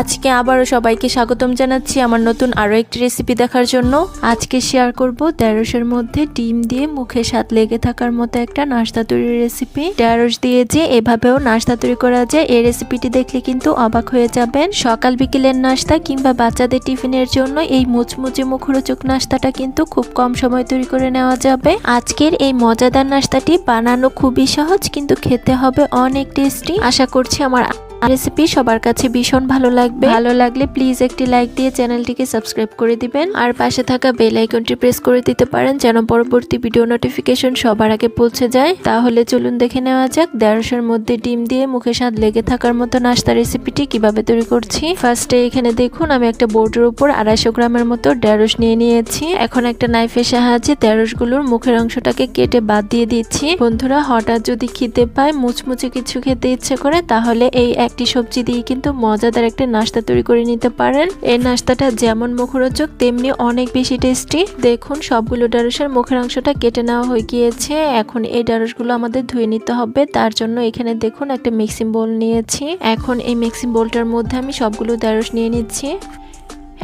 আজকে আবারও সবাইকে স্বাগতম জানাচ্ছি আমার নতুন আরও একটি রেসিপি দেখার জন্য। আজকে শেয়ার করব ঢ্যাঁড়সের মধ্যে ডিম দিয়ে মুখে স্বাদ লেগে থাকার মতো একটা নাস্তা তৈরির রেসিপি ঢ্যাঁড়স দিয়ে যে এভাবেও নাস্তা তৈরি করা যায়, এই রেসিপিটি দেখলে কিন্তু অবাক হয়ে যাবেন। সকাল বিকেলের নাস্তা কিংবা বাচ্চাদের টিফিনের জন্য এই মুচমুচে মুখরোচক নাস্তাটা কিন্তু খুব কম সময় তৈরি করে নেওয়া যাবে। আজকের এই মজাদার নাস্তাটি বানানো খুবই সহজ, কিন্তু খেতে হবে অনেক টেস্টি আশা করছি আমার রেসিপি সবার কাছে ভীষণ ভালো লাগবে। ভালো লাগলে প্লিজ একটি লাইক দিয়ে চ্যানেলটিকে সাবস্ক্রাইব করে দিবেন। আর পাশে থাকা বেল আইকনটি প্রেস করে দিতে পারেন যেন পরবর্তী ভিডিও নোটিফিকেশন সবার আগে পৌঁছে যায়। তাহলে চলুন দেখে নেওয়া যাক দেড়শোর মধ্যে ডিম দিয়ে মুখে স্বাদ লেগে থাকার মতো নাস্তা রেসিপিটি কীভাবে তৈরি করছি। ফার্স্টে এখানে দেখুন আমি একটা বোর্ডের উপর আড়াইশো গ্রামের মতো ঢেঁড়স নিয়ে নিয়েছি। এখন একটা নাইফের সাহায্যে ঢেঁড়সগুলোর মুখের অংশটাকে কেটে বাদ দিয়ে দিচ্ছি। বন্ধুরা হঠাৎ যদি খিদে পায় মুচমুচে কিছু খেতে ইচ্ছে করে তাহলে এই একটি সবজি দিয়ে কিন্তু মজাদার একটা নাস্তা তৈরি করে নিতে পারেন। এই নাস্তাটা যেমন মুখরোচক, তেমনি অনেক বেশি টেস্টি। দেখুন, সবগুলো ঢেঁড়সের মুখের অংশটা কেটে নেওয়া হয়ে গিয়েছে। এখন এই ঢেঁড়সগুলো আমাদের ধুয়ে নিতে হবে। তার জন্য এখানে দেখুন, একটা মিক্সিং বোল নিয়েছি। এখন এই মিক্সিং বোলটার মধ্যে আমি সবগুলো ঢেঁড়স নিয়ে নিচ্ছি।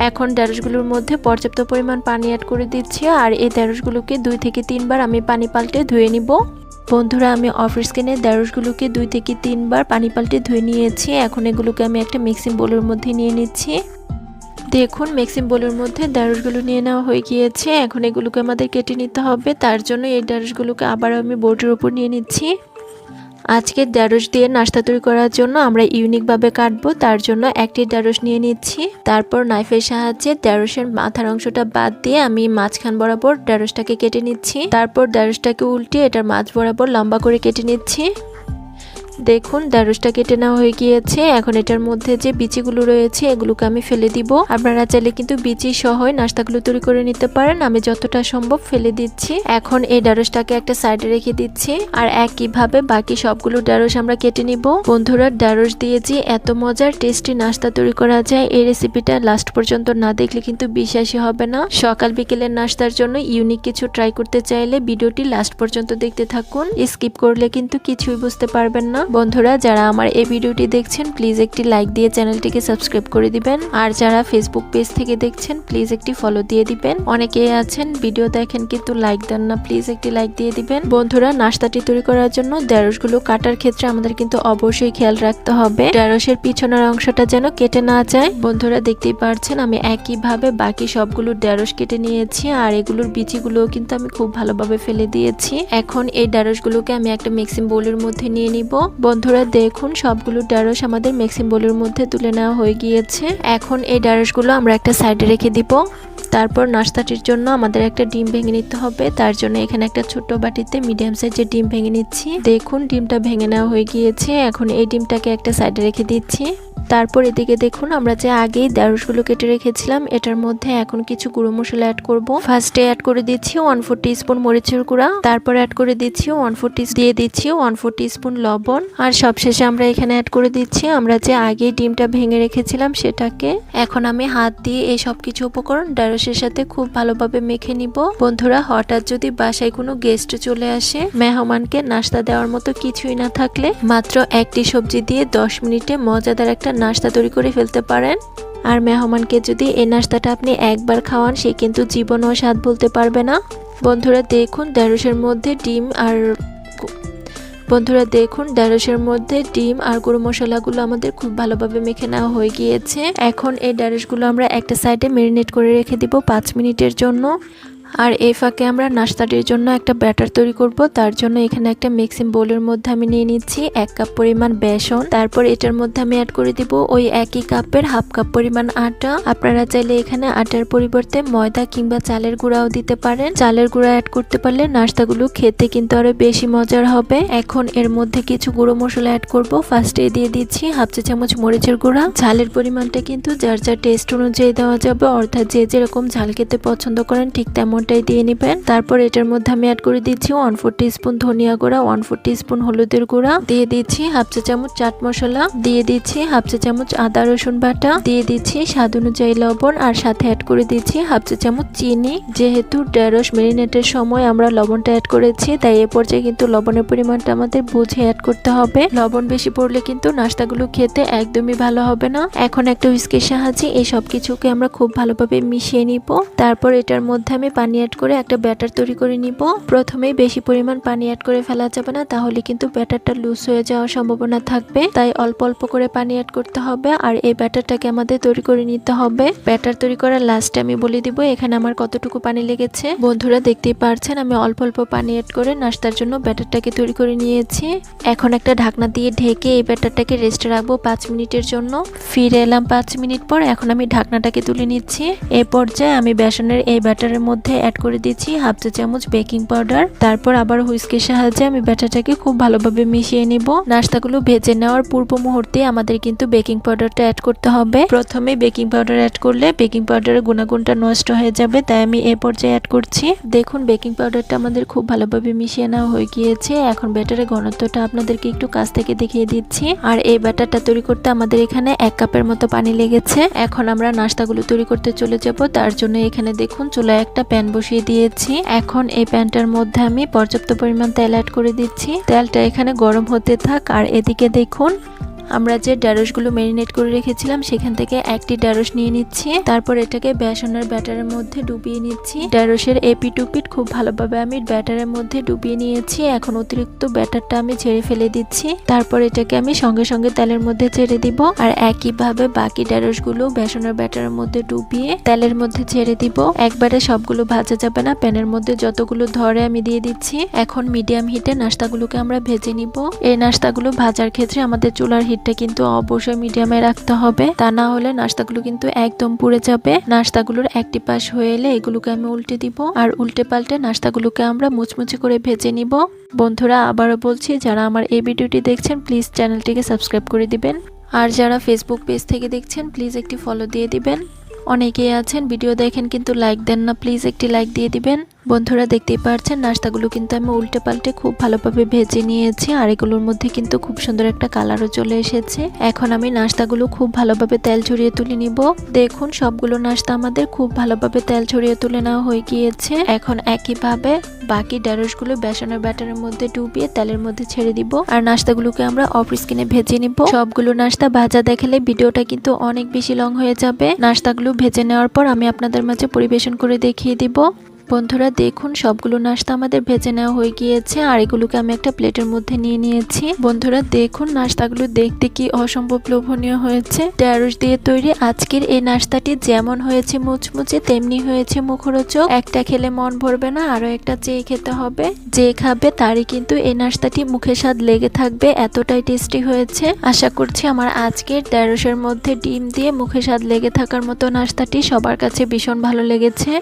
এখন ঢেঁড়সগুলোর মধ্যে পর্যাপ্ত পরিমাণ পানি অ্যাড করে দিচ্ছি। আর এই ঢেঁড়সগুলোকে দুই থেকে তিনবার আমি পানি পাল্টে ধুয়ে নিব। বন্ধুরা, আমি অফ স্কিনে ঢেঁড়সগুলোকে দুই থেকে তিনবার পানি পাল্টে ধুয়ে নিয়েছি। এখন এগুলোকে আমি একটা মিক্সিং বোলের মধ্যে নিয়ে নিচ্ছি। দেখুন মিক্সিং বোলের মধ্যে ঢেঁড়সগুলো নিয়ে নেওয়া হয়ে গিয়েছে। এখন এগুলোকে আমাদের কেটে নিতে হবে। তার জন্য এই ঢেঁড়সগুলোকে আবার আমি বোর্ডের উপর নিয়ে নিচ্ছি। আজকে ঢ্যাঁড়স দিয়ে নাস্তা তৈরি করার জন্য আমরা ইউনিকভাবে কাটবো, তার জন্য একটি ঢ্যাঁড়স নিয়ে নিচ্ছি। তারপর নাইফের সাহায্যে ঢ্যাঁড়সের মাথার অংশটা বাদ দিয়ে আমি মাঝখান বরাবর ঢ্যাঁড়সটাকে কেটে নিচ্ছি। তারপর ঢ্যাঁড়সটাকে উল্টে এটার মাছ বরাবর লম্বা করে কেটে নিচ্ছি। দেখুন ঢ্যাঁড়সটা কেটে নেওয়া হয়ে গিয়েছে। এখন এটার মধ্যে যে বিচিগুলো রয়েছে, এগুলোকে আমি ফেলে দিব। আপনারা চাইলে কিন্তু বিচি সহ নাস্তাগুলো তৈরি করে নিতে পারেন। আমি যতটা সম্ভব ফেলে দিচ্ছি। এখন এই ঢ্যাঁড়সটাকে একটা সাইডে রেখে দিচ্ছি। আর একইভাবে বাকি সবগুলো ঢ্যাঁড়স আমরা কেটে নিব। বন্ধুরা ঢ্যাঁড়স দিয়ে যে এত মজার, টেস্টি নাস্তা তৈরি করা যায়, এই রেসিপিটা লাস্ট পর্যন্ত না দেখলে কিন্তু বিশ্বাসই হবে না। সকাল বিকেলের নাস্তার জন্য ইউনিক কিছু ট্রাই করতে চাইলে ভিডিওটি লাস্ট পর্যন্ত দেখতে থাকুন। স্কিপ করলে কিন্তু কিছুই বুঝতে পারবেন না। বন্ধুরা, যারা আমার এই ভিডিওটি দেখছেন প্লিজ একটি লাইক দিয়ে চ্যানেলটিকে সাবস্ক্রাইব করে দিবেন। আর যারা ফেসবুক পেজ থেকে দেখছেন প্লিজ একটি ফলো দিয়ে দিবেন। অনেকেই আছেন ভিডিও দেখেন কিন্তু লাইক দেন না প্লিজ একটি লাইক দিয়ে দিবেন। বন্ধুরা, নাস্তাটি তৈরি করার জন্য ঢেঁড়সগুলো কাটার ক্ষেত্রে আমাদের কিন্তু অবশ্যই খেয়াল রাখতে হবে। ঢেঁড়সের পিছনের অংশটা যেন কেটে না যায়। বন্ধুরা, দেখতেই পারছেন, আমি একইভাবে বাকি সবগুলো ঢেঁড়স কেটে নিয়েছি, আর এগুলোর বিচিগুলোও কিন্তু আমি খুব ভালোভাবে ফেলে দিয়েছি। এখন এই ঢেঁড়সগুলোকে আমি একটা মিক্সিং বোলের মধ্যে নিয়ে নিব। বন্ধুরা দেখুন, সবগুলো ঢ্যাঁড়স আমাদের মিক্সিং বোলের মধ্যে তুলে নেওয়া হয়ে গিয়েছে। এখন এই ঢ্যাঁড়সগুলো আমরা একটা সাইডে রেখে দিব। তারপর নাস্তাটির জন্য আমাদের একটা ডিম ভেঙে নিতে হবে। তার জন্য এখানে একটা ছোট্ট বাটিতে মিডিয়াম সাইজের ডিম ভেঙে নিচ্ছি। দেখুন, ডিমটা ভেঙে নেওয়া হয়ে গিয়েছে। এখন এই ডিমটাকে একটা সাইডে রেখে দিচ্ছি। তারপর এদিকে দেখুন, আমরা যে আগেই ঢ্যাঁড়সগুলো কেটে রেখেছিলাম, এটার মধ্যে এখন কিছু গুঁড়ো মশলা অ্যাড করব। ফার্স্টে অ্যাড করে দিচ্ছি ওয়ান ফোর স্পুন মরিচের গুঁড়া, তারপর অ্যাড করে দিচ্ছি ওয়ান ফোর দিয়ে দিচ্ছি ওয়ান ফোর স্পুন লবণ, আর সবশেষে আমরা এখানে অ্যাড করে দিচ্ছি, আমরা যে আগে ডিমটা ভেঙে রেখেছিলাম সেটাকে। এখন আমি হাত দিয়ে এই সব কিছু উপকরণ ঢ্যাঁড়সের সাথে খুব ভালোভাবে মেখে নিব। বন্ধুরা, হঠাৎ যদি বাসায় কোনো গেস্ট চলে আসে, মেহমানকে নাস্তা দেওয়ার মতো কিছুই না থাকলে, মাত্র একটি সবজি দিয়ে দশ মিনিটে মজাদার একটা নাস্তা তৈরি করে ফেলতে পারেন। আর মেহমানকে যদি এই নাস্তাটা আপনি একবার খাওয়ান, সে কিন্তু জীবনও স্বাদ বলতে পারবে না। বন্ধুরা, দেখুন ঢেঁড়সের মধ্যে ডিম আর বন্ধুরা, দেখুন ঢ্যাঁড়সের মধ্যে ডিম আর গুঁড়ো মশলাগুলো আমাদের খুব ভালোভাবে মেখে নেওয়া হয়ে গিয়েছে। এখন এই ঢ্যাঁড়সগুলো আমরা একটা সাইডে মেরিনেট করে রেখে দিব পাঁচ মিনিটের জন্য। আর এই ফাঁকে আমরা নাস্তাটির জন্য একটা ব্যাটার তৈরি করব। তার জন্য এখানে একটা মিক্সিং বোলের মধ্যে আমি নিয়ে নিচ্ছি এক কাপ পরিমাণ বেসন। তারপর এটার মধ্যে আমি অ্যাড করে দিব ওই একই কাপের হাফ কাপ পরিমাণ আটা। আপনারা চাইলে এখানে আটার পরিবর্তে ময়দা কিংবা চালের গুঁড়াও দিতে পারেন। চালের গুঁড়া অ্যাড করতে পারলে নাস্তাগুলো খেতে কিন্তু আরও বেশি মজার হবে। এখন এর মধ্যে কিছু গুঁড়ো মশলা অ্যাড করব। ফার্স্টে দিয়ে দিচ্ছি হাফ চা চামচ মরিচের গুঁড়া। ঝালের পরিমাণটা কিন্তু যার যার টেস্ট অনুযায়ী দেওয়া যাবে। অর্থাৎ যে যেরকম ঝাল খেতে পছন্দ করেন ঠিক তেমন তেমনটাই দিয়ে নেবেন। তারপর এটার মধ্যে আমি অ্যাড করে দিচ্ছি ওয়ান ফোর স্পুন ধনিয়া গুঁড়া ওয়ান ফোর স্পুন হলুদের গুঁড়া। দিয়ে দিচ্ছি হাফ চা চামচ চাট মশলা। দিয়ে দিচ্ছি হাফ চা চামচ আদা রসুন বাটা। দিয়ে দিচ্ছি স্বাদ অনুযায়ী লবণ আর সাথে অ্যাড করে দিচ্ছি হাফ চা চামচ চিনি। যেহেতু ঢেঁড়স মেরিনেটের সময় আমরা লবণটা অ্যাড করেছি, তাই এ পর্যায়ে কিন্তু লবণের পরিমাণটা আমাদের বুঝে অ্যাড করতে হবে। লবণ বেশি পড়লে কিন্তু নাস্তাগুলো খেতে একদমই ভালো হবে না। এখন একটা হুইস্কের সাহায্যে এই সব কিছুকে আমরা খুব ভালোভাবে মিশিয়ে নিব। তারপর এটার মধ্যে আমি পানি অ্যাড করে একটা ব্যাটার তৈরি করে নিব। প্রথমেই বেশি পরিমাণ পানি অ্যাড করে ফেলা যাবে না, তাহলে কিন্তু ব্যাটারটা লুজ হয়ে যাওয়ার সম্ভাবনা থাকবে। তাই অল্প অল্প করে পানি অ্যাড করতে হবে আর এই ব্যাটারটাকে আমাদের তৈরি করে নিতে হবে। ব্যাটার তৈরি করার লাস্টে আমি বলে দিব এখানে আমার কতটুকু পানি লেগেছে। বন্ধুরা দেখতেই পারছেন আমি অল্প অল্প পানি অ্যাড করে নাস্তার জন্য ব্যাটারটাকে তৈরি করে নিয়েছি। এখন একটা ঢাকনা দিয়ে ঢেকে এই ব্যাটারটাকে রেস্টে রাখব পাঁচ মিনিটের জন্য। ফিরে এলাম পাঁচ মিনিট পর, এখন আমি ঢাকনাটাকে তুলে নিচ্ছি। এ পর্যায়ে আমি বেসনের এই ব্যাটারের মধ্যে অ্যাড করে দিচ্ছি হাফ চা চামচ বেকিং পাউডার তারপর আবার হুইস্কের সাহায্যে আমি ব্যাটারটাকে খুব ভালোভাবে মিশিয়ে নিব। নাস্তাগুলো ভেজে নেওয়ার পূর্ব মুহূর্তে আমাদের কিন্তু বেকিং পাউডারটা অ্যাড করতে হবে। প্রথমে বেকিং পাউডার অ্যাড করলে বেকিং পাউডারের গুণাগুণটা নষ্ট হয়ে যাবে, তাই আমি এই পর্যায়ে অ্যাড করছি। দেখুন বেকিং পাউডারটা আমাদের খুব ভালোভাবে মিশিয়ে নেওয়া হয়ে গিয়েছে। এখন ব্যাটারের ঘনত্বটা আপনাদেরকে একটু কাছ থেকে দেখিয়ে দিচ্ছি। আর এই ব্যাটারটা তৈরি করতে আমাদের এখানে এক কাপের মতো পানি লেগেছে। এখন আমরা নাস্তাগুলো তৈরি করতে চলে যাব। তার জন্য এখানে দেখুন, চুলায় একটা প্যান বসিয়ে দিয়েছি। এখন এই প্যানটার মধ্যে আমি পর্যাপ্ত পরিমাণ তেল অ্যাড করে দিচ্ছি। তেলটা এখানে গরম হতে থাক আর এদিকে দেখুন আমরা যে ঢ্যাঁড়সগুলো ম্যারিনেট করে রেখেছিলাম, সেখান থেকে একটি ঢ্যাঁড়স নিয়ে নিচ্ছি। তারপর এটাকে বেসনের ব্যাটারের মধ্যে ডুবিয়ে নিচ্ছি। ঢ্যাঁড়সের এপি টুপিট খুব ভালোভাবে আমি ব্যাটারের মধ্যে ডুবিয়ে নিয়েছি। এখন অতিরিক্ত ব্যাটারটা আমি ছেড়ে ফেলে দিচ্ছি। তারপর এটাকে আমি সঙ্গে সঙ্গে তেলের মধ্যে ছেড়ে দিব। আর একইভাবে বাকি ঢ্যাঁড়সগুলো বেসনের ব্যাটারের মধ্যে ডুবিয়ে তেলের মধ্যে ছেড়ে দিব। একবারে সবগুলো ভাজা যাবে না। প্যানের মধ্যে যতগুলো ধরে আমি দিয়ে দিচ্ছি। এখন মিডিয়াম হিটে নাস্তাগুলোকে আমরা ভেজে নিব। এই নাস্তাগুলো ভাজার ক্ষেত্রে আমাদের চুলার হিটটা কিন্তু অবশ্যই মিডিয়ামে রাখতে হবে। তা না হলে নাস্তাগুলো কিন্তু একদম পুড়ে যাবে। নাস্তাগুলোর একটি পাশ হয়ে এলে এগুলোকে আমি উল্টে দিব। আর উল্টে পাল্টে নাস্তাগুলোকে আমরা মুচমুচে করে ভেজে নিব। বন্ধুরা, আবারও বলছি, যারা আমার এই ভিডিওটি দেখছেন প্লিজ চ্যানেলটিকে সাবস্ক্রাইব করে দিবেন। আর যারা ফেসবুক পেজ থেকে দেখছেন প্লিজ একটি ফলো দিয়ে দিবেন। অনেকেই আছেন ভিডিও দেখেন, কিন্তু লাইক দেন না প্লিজ একটি লাইক দিয়ে দিবেন। বন্ধুরা দেখতেই পারছেন, নাস্তাগুলো কিন্তু আমি উল্টে পাল্টে খুব ভালোভাবে ভেজে নিয়েছি আর এগুলোর মধ্যে কিন্তু খুব সুন্দর একটা কালারও চলে এসেছে। এখন আমি নাস্তাগুলো খুব ভালোভাবে তেল ছড়িয়ে তুলে নিব। দেখুন, সবগুলো নাস্তা আমাদের খুব ভালোভাবে তেল ছড়িয়ে তুলে নেওয়া হয়ে গিয়েছে। এখন একইভাবে বাকি ঢেঁড়সগুলো বেসনের ব্যাটারের মধ্যে ডুবিয়ে তেলের মধ্যে ছেড়ে দিব। আর নাস্তাগুলোকে আমরা অফ স্কিনে ভেজে নিব। সবগুলো নাস্তা ভাজা দেখালে ভিডিওটা কিন্তু অনেক বেশি লং হয়ে যাবে। নাস্তাগুলো ভেজে নেওয়ার পর আমি আপনাদের মাঝে পরিবেশন করে দেখিয়ে দিব। বন্ধুরা দেখুন, সবগুলো নাস্তা আমাদের ভেজে নেওয়া হয়ে গিয়েছে, আর এগুলোকে আমি একটা প্লেটের মধ্যে নিয়ে নিয়েছি। বন্ধুরা দেখুন, নাস্তাগুলো দেখতে কি অসম্ভব লোভনীয় হয়েছে। ঢেঁড়স দিয়ে তৈরি আজকের এই নাস্তাটি যেমন হয়েছে মুচমুচে, তেমনি হয়েছে মুখরোচক। একটা খেলে মন ভরবে না আরও একটা চেয়ে খেতে হবে। যে খাবে তারই কিন্তু এই নাস্তাটি মুখে স্বাদ লেগে থাকবে, এতটাই টেস্টি হয়েছে। আশা করছি আমার আজকের ঢেঁড়সের মধ্যে ডিম দিয়ে মুখে স্বাদ লেগে থাকার মতো নাস্তাটি সবার কাছে ভীষণ ভালো লেগেছে।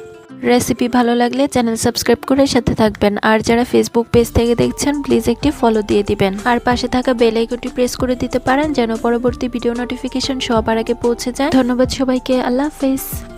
রেসিপি ভালো লাগলে চ্যানেল সাবস্ক্রাইব করে সাথে থাকবেন। আর যারা ফেসবুক পেজ থেকে দেখছেন প্লিজ একটি ফলো দিয়ে দিবেন। আর পাশে থাকা বেল আইকনটি প্রেস করে দিতে পারেন, যেন পরবর্তী ভিডিও নোটিফিকেশন সবার আগে পৌঁছে যায়। ধন্যবাদ সবাইকে, আল্লাহ হাফেজ।